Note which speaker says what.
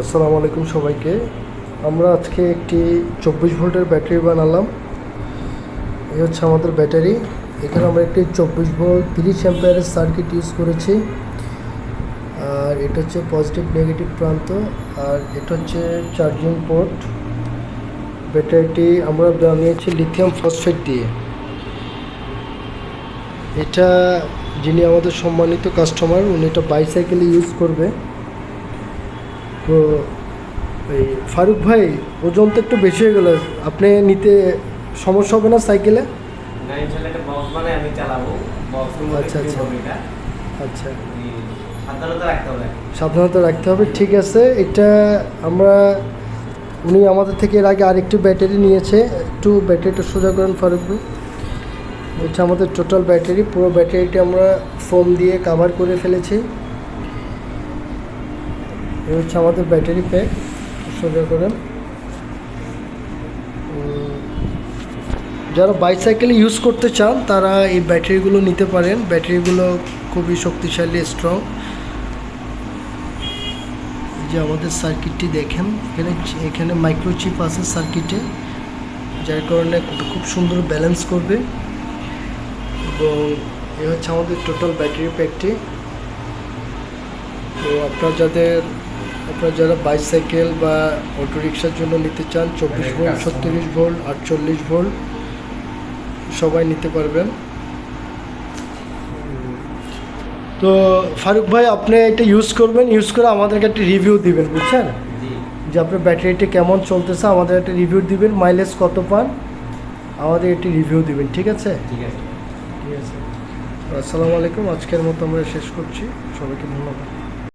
Speaker 1: আসসালামু আলাইকুম সবাইকে। আমরা আজকে একটি চব্বিশ ভোল্টের ব্যাটারি বানালাম। এই হচ্ছে আমাদের ব্যাটারি। এখানে আমরা একটি চব্বিশ ভোল্ট তিরিশ অ্যাম্পিয়ারের সার্কিট ইউজ করেছি। আর এটা হচ্ছে পজিটিভ নেগেটিভ প্রান্ত। আর এটা হচ্ছে চার্জিং পোর্ট। ব্যাটারিটি আমরা বানিয়েছি লিথিয়াম ফসফেট দিয়ে। এটা যিনি আমাদের সম্মানিত কাস্টমার, উনি এটা বাইসাইকেলে ইউজ করবে। তো এই ফারুক ভাই ওজন তো একটু বেশি হয়ে গেল। আপনি নিতে সমস্যা হবে না সাইকেলে? আচ্ছা, আচ্ছা। আচ্ছা।
Speaker 2: সাবধানতা রাখতে হবে।
Speaker 1: সাবধানতা রাখতে হবে ঠিক আছে। এটা আমরা উনি আমাদের থেকে এর আগে আরেকটি ব্যাটারি নিয়েছে। একটু ব্যাটারিটা সোজা করেন ফারুক ভাই। এটা আমাদের টোটাল ব্যাটারি পুরো ব্যাটারিটি আমরা ফোম দিয়ে কাভার করে ফেলেছি। এই হচ্ছে আমাদের ব্যাটারি প্যাক। সোজা করেন। যারা বাইসাইকেল ইউজ করতে চান, তারা এই ব্যাটারিগুলো নিতে পারেন। ব্যাটারিগুলো খুবই শক্তিশালী স্ট্রং যে আমাদের সার্কিটটি দেখেন। এখানে এখানে মাইক্রোচিপ আছে সার্কিটে যার কারণে খুব- খুব সুন্দর ব্যালেন্স করবে। এবং এ হচ্ছে আমাদের টোটাল ব্যাটারি প্যাকটি তো আপনার যাদের আপনার যারা বাইসাইকেল বা অটো রিক্সার জন্য নিতে চান চব্বিশ ভোল্ট ছত্রিশ ভোল্ট আটচল্লিশ ভোল্ট সবাই নিতে পারবেন। তো ফারুক ভাই আপনি এটা ইউজ করবেন ইউজ করে আমাদেরকে একটা রিভিউ দিবেন বুঝছেন? যে আপনার ব্যাটারিটি কেমন চলতেছে আমাদের একটা রিভিউ দিবেন মাইলেজ কত পান আমাদের একটি রিভিউ দিবেন ঠিক আছে?
Speaker 2: ঠিক আছে।
Speaker 1: ঠিক আছে। আসসালামু আলাইকুম আজকের মতো আমরা শেষ করছি। সবাইকে ধন্যবাদ।